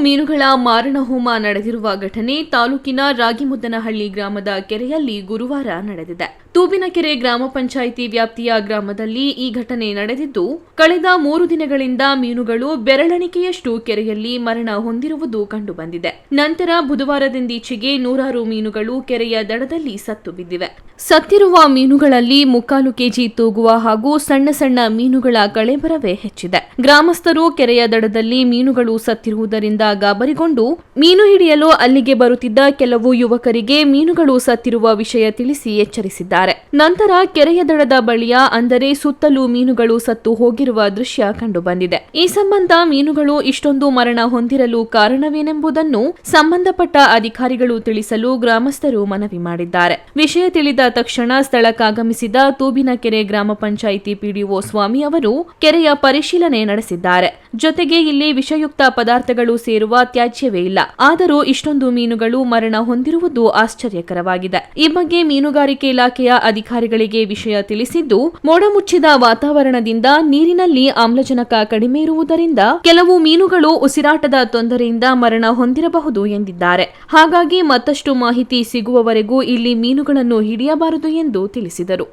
ಮೀನುಗಳ ಮಾರಣಹೋಮ ನಡೆದಿರುವ ಘಟನೆ ತಾಲೂಕಿನ ರಾಗಿಮುದ್ದನಹಳ್ಳಿ ಗ್ರಾಮದ ಕೆರೆಯಲ್ಲಿ ಗುರುವಾರ ನಡೆದಿದೆ. ತೂಬಿನಕೆರೆ ಗ್ರಾಮ ಪಂಚಾಯಿತಿ ವ್ಯಾಪ್ತಿಯ ಗ್ರಾಮದಲ್ಲಿ ಈ ಘಟನೆ ನಡೆದಿದ್ದು, ಕಳೆದ ಮೂರು ದಿನಗಳಿಂದ ಮೀನುಗಳು ಬೆರಳೆಣಿಕೆಯಷ್ಟು ಕೆರೆಯಲ್ಲಿ ಮರಣ ಹೊಂದಿರುವುದು ಕಂಡುಬಂದಿದೆ. ನಂತರ ಬುಧವಾರದಿಂದೀಚೆಗೆ ನೂರಾರು ಮೀನುಗಳು ಕೆರೆಯ ದಡದಲ್ಲಿ ಸತ್ತು ಬಿದ್ದಿವೆ. ಸತ್ತಿರುವ ಮೀನುಗಳಲ್ಲಿ ಮುಕ್ಕಾಲು ಕೆಜಿ ತೂಗುವ ಹಾಗೂ ಸಣ್ಣ ಸಣ್ಣ ಮೀನುಗಳ ಕಳೆಬರವೇ ಹೆಚ್ಚಿದೆ. ಗ್ರಾಮಸ್ಥರು ಕೆರೆಯ ದಡದಲ್ಲಿ ಮೀನುಗಳು ಸತ್ತಿರುವುದರಿಂದ ಗಾಬರಿಗೊಂಡು ಮೀನು ಹಿಡಿಯಲು ಅಲ್ಲಿಗೆ ಬರುತ್ತಿದ್ದ ಕೆಲವು ಯುವಕರಿಗೆ ಮೀನುಗಳು ಸತ್ತಿರುವ ವಿಷಯ ತಿಳಿಸಿ ಎಚ್ಚರಿಸಿದ್ದಾರೆ. ನಂತರ ಕೆರೆಯ ದಡದ ಬಳಿಯ ಅಂದರೆ ಸುತ್ತಲೂ ಮೀನುಗಳು ಸತ್ತು ಹೋಗಿರುವ ದೃಶ್ಯ ಕಂಡುಬಂದಿದೆ. ಈ ಸಂಬಂಧ ಮೀನುಗಳು ಇಷ್ಟೊಂದು ಮರಣ ಹೊಂದಿರಲು ಕಾರಣವೇನೆಂಬುದನ್ನು ಸಂಬಂಧಪಟ್ಟ ಅಧಿಕಾರಿಗಳು ತಿಳಿಸಲು ಗ್ರಾಮಸ್ಥರು ಮನವಿ ಮಾಡಿದ್ದಾರೆ. ವಿಷಯ ತಿಳಿದ ತಕ್ಷಣ ಸ್ಥಳಕ್ಕಾಗಮಿಸಿದ ತೂಬಿನಕೆರೆ ಗ್ರಾಮ ಪಂಚಾಯಿತಿ ಪಿಡಿಒ ಸ್ವಾಮಿ ಅವರು ಕೆರೆಯ ಪರಿಶೀಲನೆ ನಡೆಸಿದ್ದಾರೆ. ಜೊತೆಗೆ ಇಲ್ಲಿ ವಿಷಯುಕ್ತ ಪದಾರ್ಥಗಳು ಸೇರುವ ತ್ಯಾಜ್ಯವೇ ಇಲ್ಲ. ಆದರೂ ಇಷ್ಟೊಂದು ಮೀನುಗಳು ಮರಣ ಹೊಂದಿರುವುದು ಆಶ್ಚರ್ಯಕರವಾಗಿದೆ. ಈ ಬಗ್ಗೆ ಮೀನುಗಾರಿಕೆ ಇಲಾಖೆಯ ಅಧಿಕಾರಿಗಳಿಗೆ ವಿಷಯ ತಿಳಿಸಿದ್ದು ಮೋಡಮುಚ್ಚಿದ ವಾತಾವರಣದಿಂದ ನೀರಿನಲ್ಲಿ ಆಮ್ಲಜನಕ ಕಡಿಮೆ ಇರುವುದರಿಂದ ಕೆಲವು ಮೀನುಗಳು ಉಸಿರಾಟದ ತೊಂದರೆಯಿಂದ ಮರಣ ಹೊಂದಿರಬಹುದು ಎಂದಿದ್ದಾರೆ. ಹಾಗಾಗಿ ಮತ್ತಷ್ಟು ಮಾಹಿತಿ ಸಿಗುವವರೆಗೂ ಇಲ್ಲಿ ಮೀನುಗಳನ್ನು ಹಿಡಿಯಬಾರದು ಎಂದು ತಿಳಿಸಿದರು.